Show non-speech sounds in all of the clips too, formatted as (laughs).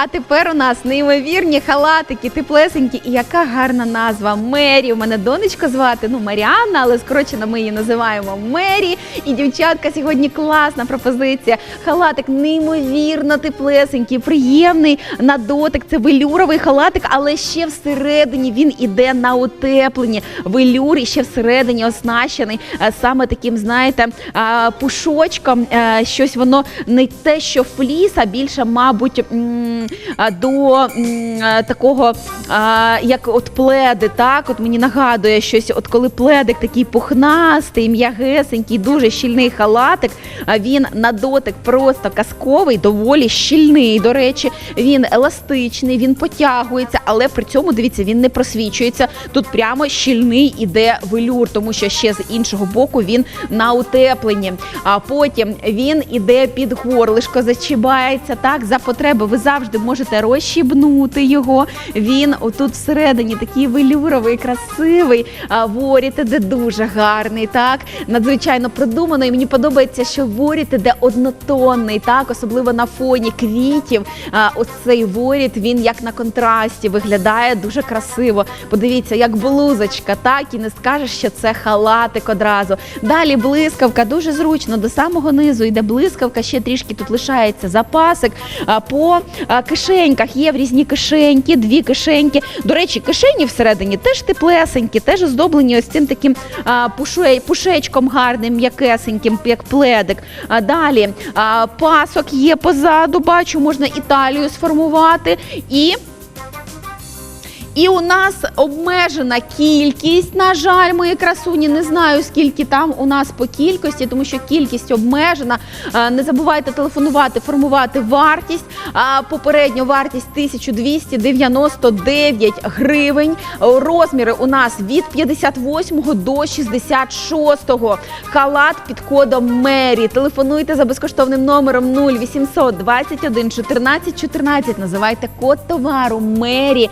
А тепер у нас неймовірні халатики, теплесенькі. І яка гарна назва Мері. У мене донечка звати, ну Маріанна, але скорочено ми її називаємо Мері. І дівчатка сьогодні класна пропозиція. Халатик неймовірно теплесенький, приємний на дотик. Це велюровий халатик, але ще всередині він іде на утепленні. Велюр і ще всередині оснащений е, саме таким, знаєте, пушочком. Е, Щось воно не те, що фліс, а більше, мабуть, до такого, як от пледи, так? От мені нагадує щось, от коли пледик такий пухнастий, м'ягесенький, дуже щільний халатик, він на дотик просто казковий, доволі щільний. До речі, він еластичний, він потягується, але при цьому дивіться, він не просвічується. Тут прямо щільний іде велюр, тому що ще з іншого боку він на утепленні. А потім він іде під горлишко, зачібається так. За потреби ви завжди можете розщібнути його. Він отут всередині такий велюровий, красивий. Воріт іде дуже гарний, так надзвичайно продумано. І мені подобається, що воріт іде однотонний, так особливо на фоні квітів. Ось воріт він як на контрасті виглядає дуже красиво. Подивіться, як блузочка, так і не скажеш, що це халатик одразу. Далі блискавка дуже зручно до самого низу йде блискавка. Ще трішки тут лишається запасик. По кишеньках є в різні кишеньки, дві кишеньки. До речі, кишені всередині теж теплесенькі, теж оздоблені ось цим таким а, пушей, пушечком гарним, м'якесеньким, як пледик. А, далі а, пасок є позаду, бачу, можна і талію сформувати. І і у нас обмежена кількість. На жаль, мої красуні. Не знаю скільки там у нас по кількості, тому що кількість обмежена. Е, Не забувайте телефонувати, формувати вартість. Попередню вартість 1299 гривень. Розміри у нас від 58 до 66. Халат під кодом Мері. Телефонуйте за безкоштовним номером 0800 21 14 14. Називайте код товару Мері.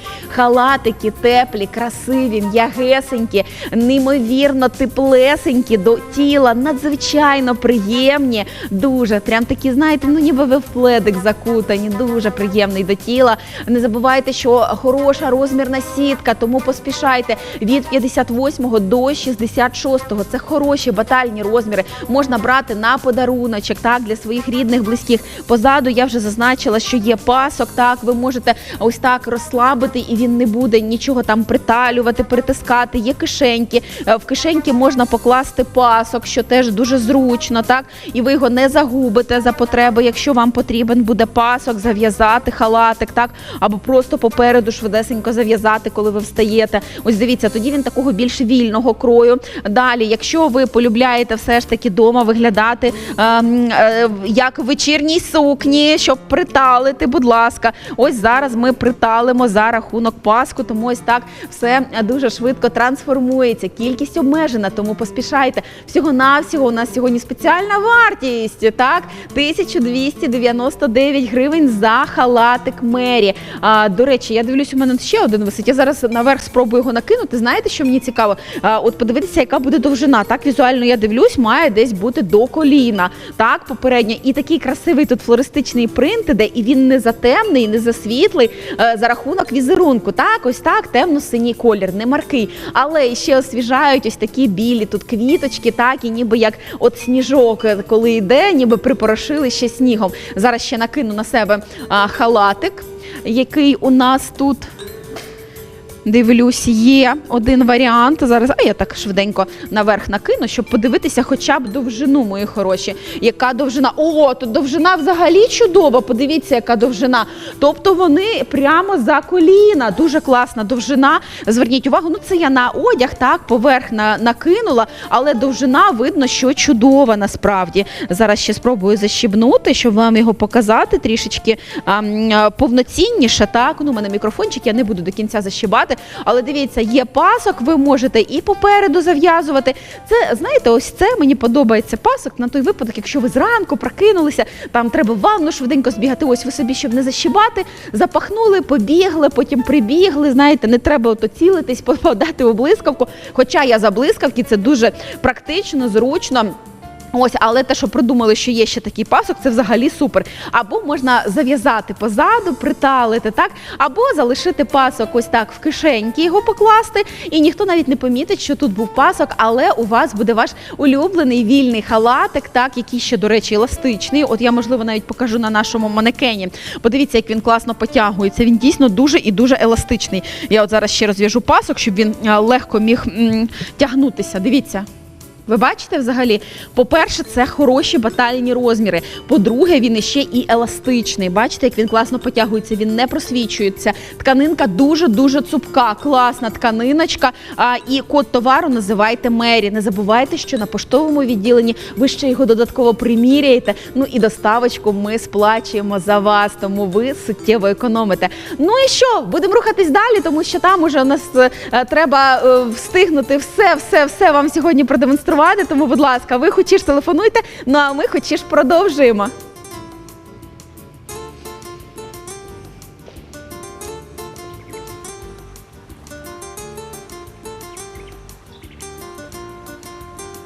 Халатики теплі, красиві, м'ягесенькі, неймовірно теплесенькі до тіла, надзвичайно приємні. Дуже прям такі, знаєте, ну ніби ви в пледик закутані, дуже приємний до тіла. Не забувайте, що хороша розмірна сітка, тому поспішайте від 58 до 66. Це хороші батальні розміри. Можна брати на подаруночок, так для своїх рідних, близьких. Позаду я вже зазначила, що є пасок. Так, ви можете ось так розслабити, і він не буде нічого там приталювати, притискати. Є кишеньки. Е, В кишеньки можна покласти пасок, що теж дуже зручно, так і ви його не загубите за потреби. Якщо вам потрібен буде пасок, зав'язати халатик, так або просто попереду швидесенько зав'язати, коли ви встаєте. Ось дивіться, тоді він такого більш вільного крою. Далі, якщо ви полюбляєте все ж таки дома виглядати ем, е, як в вечірній сукні, щоб приталити, будь ласка, ось зараз ми приталимо за рахунок паску, тому ось так все дуже швидко трансформується. Кількість обмежена, тому поспішайте. Всього навсього у нас сьогодні спеціальна вартість. Так, 1299 гривень за халатик Мері. А, до речі, я дивлюсь, у мене ще один висить. Я зараз наверх спробую його накинути. Знаєте, що мені цікаво? А, от подивитися, яка буде довжина. Так, візуально я дивлюсь, має десь бути до коліна. Так, попередньо. І такий красивий тут флористичний принт іде, і він не затемний, не засвітлий е, за рахунок візерунку. Так, ось так, темно-синій колір, не маркий. Але ще освіжають ось такі білі тут квіточки, так, і ніби як от сніжок, е, коли йде, ніби припорошили ще снігом. Зараз ще накину на себе а, халатик, який у нас тут. Дивлюсь, є один варіант. Зараз, а я так швиденько наверх накину, щоб подивитися хоча б довжину, мої хороші. Яка довжина? О, тут довжина взагалі чудова. Подивіться, яка довжина. Тобто вони прямо за коліна. Дуже класна довжина. Зверніть увагу, ну це я на одяг, так, поверх на, накинула, але довжина видно, що чудова насправді. Зараз ще спробую защібнути, щоб вам його показати трішечки а, повноцінніше. Так, ну, у мене мікрофончик, я не буду до кінця защібати. Але дивіться, є пасок, ви можете і попереду зав'язувати. Це знаєте, ось це мені подобається пасок на той випадок, якщо ви зранку прокинулися, там треба в ванну швиденько збігати. Ось ви собі, щоб не защібати, запахнули, побігли, потім прибігли. Знаєте, не треба ото цілитись, (laughs) попадати у блискавку. Хоча я за блискавки, це дуже практично, зручно. Ось, але те, що придумали, що є ще такий пасок, це взагалі супер. Або можна зав'язати позаду, приталити, так, або залишити пасок ось так в кишеньки, його покласти, і ніхто навіть не помітить, що тут був пасок, але у вас буде ваш улюблений вільний халатик, так, який ще, до речі, еластичний. От я, можливо, навіть покажу на нашому манекені. Подивіться, як він класно потягується. Він дійсно дуже і дуже еластичний. Я от зараз ще розв'яжу пасок, щоб він легко міг м, тягнутися. Дивіться. Ви бачите взагалі? По-перше, це хороші батальні розміри. По-друге, він іще і еластичний. Бачите, як він класно потягується, він не просвічується. Тканинка дуже дуже цупка, класна тканиночка. А, і код товару називайте Мері. Не забувайте, що на поштовому відділенні ви ще його додатково приміряєте. Ну і доставочку ми сплачуємо за вас, тому ви суттєво економите. Ну і що? Будемо рухатись далі, тому що там уже у нас е, треба е, встигнути все, все, все вам сьогодні продемонструвати. Тому, будь ласка, ви хочеш телефонуйте. Ну а ми хочеш продовжуємо.